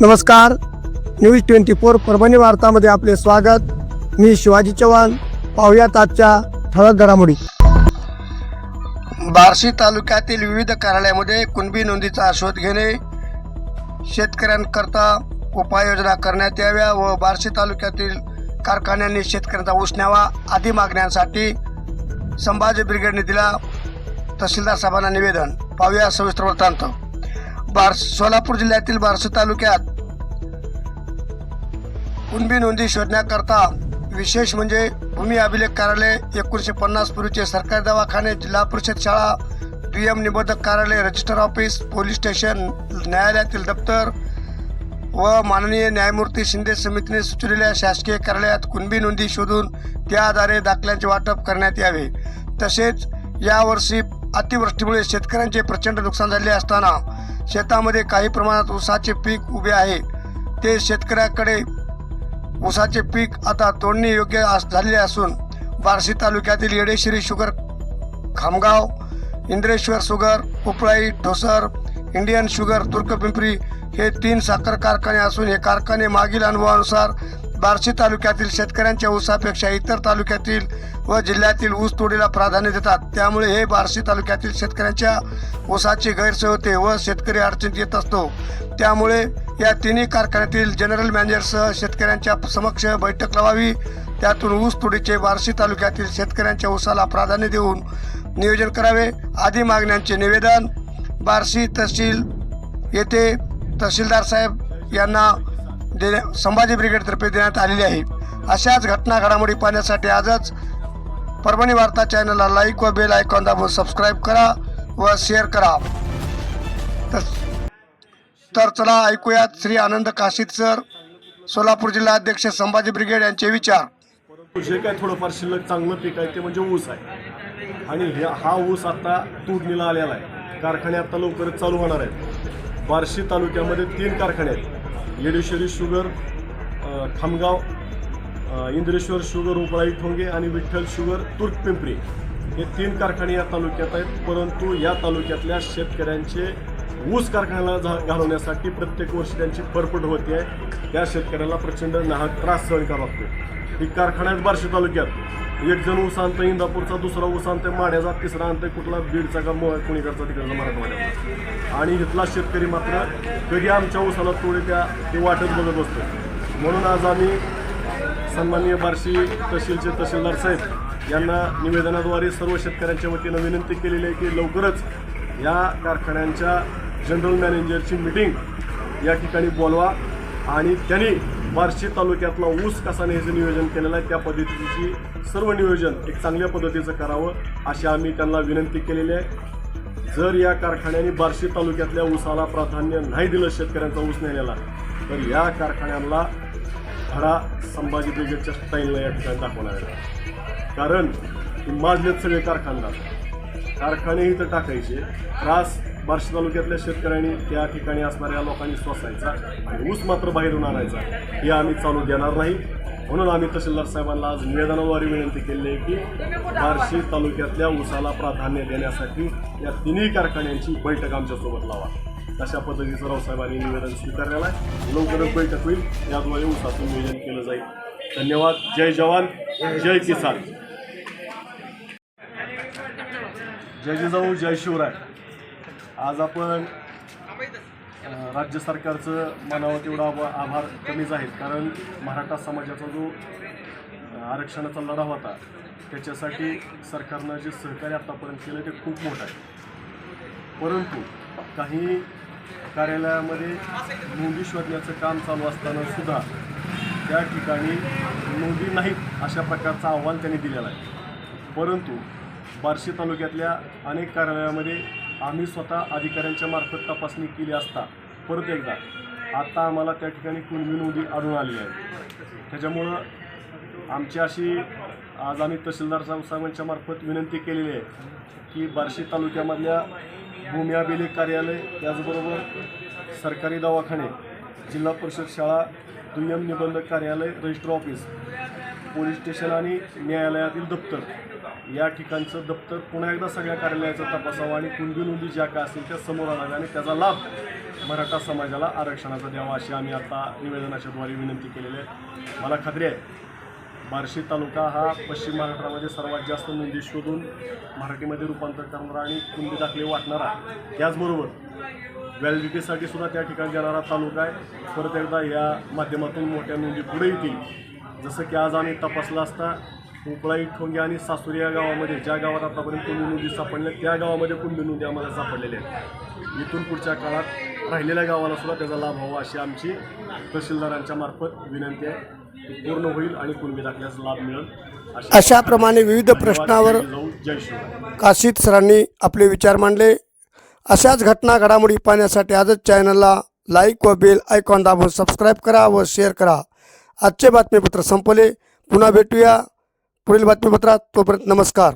नमस्कार. News twenty four Parbhani वार्तामध्ये आपले स्वागत. मी शिवाजी चव्हाण. पाहुयात आजच्या ठळक घडामोडी. बार्शी तालुक्यातील विविध कार्यालयामध्ये कुणबी नोंदीचा शोध घेणे शेतकऱ्यांकरता उपाययोजना करण्यात याव्या व बार्शी तालुक्यातील कारखान्यांनी शेतकऱ्यांचा ऊस आदी मागण्यांसाठी संभाजी ब्रिगेडने दिला तहसीलदार साहेबांना निवेदन. पाहूया सविस्तर वृत्तांत. बार सोलापूर जिल्ह्यातील बारसू तालुक्यात कुणबी नोंदी शोधण्याकरता विशेष म्हणजे भूमी अभिलेख कार्यालय एकोणीसशे पन्नास पूर्वीचे सरकारी दवाखाने जिल्हा परिषद शाळा दुय्यम निबंधक कार्यालय रजिस्टर ऑफिस पोलीस स्टेशन न्यायालयातील दप्तर व माननीय न्यायमूर्ती शिंदे समितीने सुचवलेल्या शासकीय कार्यालयात कुणबी नोंदी शोधून त्या आधारे दाखल्यांचे वाटप करण्यात यावे. तसेच यावर्षी अतिवृष्टीमुळे शेतकऱ्यांचे प्रचंड नुकसान झाले असताना शेतामध्ये काही प्रमाणात ऊसाचे पीक उभे आहे. ते शेतकऱ्याकडे ऊसाचे पीक आता तोडणी योग्य झालेले असून बार्शी तालुक्यातील Yedeshwari sugar Khamgaon Indreshwar sugar Upalai Thosar Indian sugar Turkpimpri हे तीन साखर कारखाने असून हे कारखाने मागील अनुभवानुसार बार्शी तालुक्यातील शेतकऱ्यांच्या ऊसापेक्षा इतर तालुक्यातील व जिल्ह्यातील ऊस तोडीला प्राधान्य देतात. त्यामुळे हे बार्शी तालुक्यातील शेतकऱ्यांच्या ऊसाची गैरसोय होते व शेतकरी अडचणीत येत असतो. त्यामुळे या तिन्ही कारखान्यातील जनरल मॅनेजरसह शेतकऱ्यांच्या समक्ष बैठक लावावी. त्यातून ऊस तोडीचे बार्शी तालुक्यातील शेतकऱ्यांच्या ऊसाला प्राधान्य देऊन नियोजन करावे. आदी मागण्यांचे निवेदन बार्शी तहसील येथे तहसीलदार साहेब यांना देण्या संभाजी ब्रिगेडतर्फे देण्यात आलेली आहे. अशाच घटना घडामोडी पाहण्यासाठी आजच परभणी वार्ता चॅनलला लाईक व बेल आयकॉन दाबून सबस्क्राईब करा व शेअर करा. तर चला ऐकूयात श्री आनंद काशीत सर सोलापूर जिल्हा अध्यक्ष संभाजी ब्रिगेड यांचे विचार. जे काय थोडंफार शिल्लक चांगलं पीक आहे ते म्हणजे ऊस आहे. आणि हा ऊस आता तोडणीला आलेला आहे. कारखाने आता लवकरच चालू होणार आहेत. बार्शी तालुक्यामध्ये तीन कारखाने आहेत. येडेश्वरी शुगर खामगाव इंद्रेश्वर शुगर उपळाई ठोंगे आणि विठ्ठल शुगर तुर्क पिंपरी हे तीन कारखाने या तालुक्यात आहेत. परंतु या तालुक्यातल्या शेतकऱ्यांचे ऊस कारखान्याला झा- घालवण्यासाठी प्रत्येक वर्षी त्यांची फरफट होते आहे. त्या शेतकऱ्याला प्रचंड नाहक त्रास सहन करावा लागतो. ही कारखान्यात बार्शी तालुक्यात. एक जण ऊस आणतं इंदापूरचा दुसरा ऊस आणतं माड्याचा तिसरा आणतं कुठला बीडचा का मोह कुणीकडचा तिकडचा मराठवाड्याचा. आणि इथला शेतकरी मात्र कधी आमच्या ऊसाला तोडे त्या ते वाटत बघत असतो म्हणून आज आम्ही सन्माननीय बार्शी तहसीलचे तहसीलदार साहेब यांना निवेदनाद्वारे सर्व शेतकऱ्यांच्या वतीनं विनंती केलेली आहे की लवकरच या कारखान्यांच्या जनरल मॅनेजरची मिटिंग या ठिकाणी बोलवा आणि त्यांनी बार्शी तालुक्यातला ऊस कसा न्यायचं नियोजन केलेलं आहे त्या पद्धतीची सर्व नियोजन एक चांगल्या पद्धतीचं करावं अशी आम्ही त्यांना विनंती केलेली आहे. जर या कारखान्याने बार्शी तालुक्यातल्या ऊसाला प्राधान्य नाही दिलं शेतकऱ्यांचा ऊस नेलेला तर या कारखान्यांना धडा संभाजी ब्रिगेडच्या स्टाईलला या ठिकाणी दाखवणार आहे. कारण हे माजलेत सगळे कारखानदार. कारखाने इथं टाकायचे त्रास बार्शी तालुक्यातल्या शेतकऱ्यांनी त्या ठिकाणी असणाऱ्या लोकांनी सोसायचा आणि ऊस मात्र बाहेरून आणायचा. हे आम्ही चालू देणार नाही. म्हणून आम्ही तहसीलदार साहेबांना आज निवेदनाद्वारे विनंती केली आहे की बार्शी तालुक्यातल्या ऊसाला प्राधान्य देण्यासाठी या तिन्ही कारखान्यांची बैठक आमच्यासोबत लावा. अशा पद्धतीचं रावसाहेबांनी निवेदन स्वीकारलेलं आहे. लवकरच बैठक होईल. याद्वारे ऊसाचं नियोजन केलं जाईल. धन्यवाद. जय जवान. जय किसान. जय जिजाऊ जय शिवराय. आज आपण राज्य सरकारचं मनावर तेवढा आभा- आभार कमीच आहेत कारण मराठा समाजाचा जो आरक्षणाचा लढा होता त्याच्यासाठी सरकारनं जे सहकार्य आतापर्यंत केलं ते खूप मोठं आहे. परंतु काही कार्यालयामध्ये नोंदी शोधण्याचं काम चालू असताना सुद्धा त्या ठिकाणी नोंदी नाहीत अशा प्रकारचा अहवाल त्यांनी दिलेला आहे. परंतु बार्शी तालुक्यातल्या अनेक कार्यालयामध्ये आम्ही स्वतः अधिकाऱ्यांच्या मार्फत तपासणी केली असता परत एकदा. आत्ता आम्हाला त्या ठिकाणी कुणबी नोंदी आढळून आली आहे. त्याच्यामुळं आमची अशी आज आम्ही तहसीलदार साहेब साहेबांच्या मार्फत विनंती केलेली आहे की बार्शी तालुक्यामधल्या भूमी अभिलेख कार्यालय त्याचबरोबर सरकारी दवाखाने जिल्हा परिषद शाळा दुय्यम निबंधक कार्यालय रजिस्टर ऑफिस पोलीस स्टेशन आणि न्यायालयातील दप्तर. या ठिकाणचं दप्तर पुन्हा एकदा सगळ्या कार्यालयाचं तपासावं आणि कुंडी नोंदी ज्या काय असतील त्या समोर आणाव्या आणि त्याचा लाभ मराठा समाजाला आरक्षणाचा द्यावा अशी आम्ही आता निवेदनाच्याद्वारे विनंती केलेली आहे. मला खात्री आहे बार्शी तालुका हा पश्चिम महाराष्ट्रामध्ये सर्वात जास्त नोंदी शोधून मराठीमध्ये रूपांतर करणारा आणि कुंडी दाखले वाटणारा. त्याचबरोबर व्हॅलिडिटीसाठी सुद्धा त्या ठिकाणी जाणारा तालुका आहे. परत एकदा या माध्यमातून मोठ्या नोंदी पुढे येतील. जसं की आज आम्ही तपासला असता उपळाई ठोंगे आणि सासुरी या गावामध्ये ज्या गावात आतापर्यंत कुंडी नोंदी सापडल्या त्या गावामध्ये कुंडी नोंदी आम्हाला सापडलेल्या आहेत. इथून पुढच्या काळात राहिलेल्या गावाला सुद्धा त्याचा लाभ व्हावा अशी आमची तहसीलदारांच्या मार्फत विनंती आहे. पूर्ण होईल आणि कुणबी दाखल्याचा लाभ मिळेल अशी अशाप्रमाणे विविध प्रश्नावर काशीद सरांनी आपले विचार मांडले. अशाच घटना घडामोडी पाहण्यासाठी आजच चॅनलला लाईक व बेल आयकॉन दाबून सबस्क्राईब करा व शेअर करा. आजचे बातमीपत्र संपले. पुन्हा भेटूया. पुढील बातमीपत्रात तोपर्यंत नमस्कार.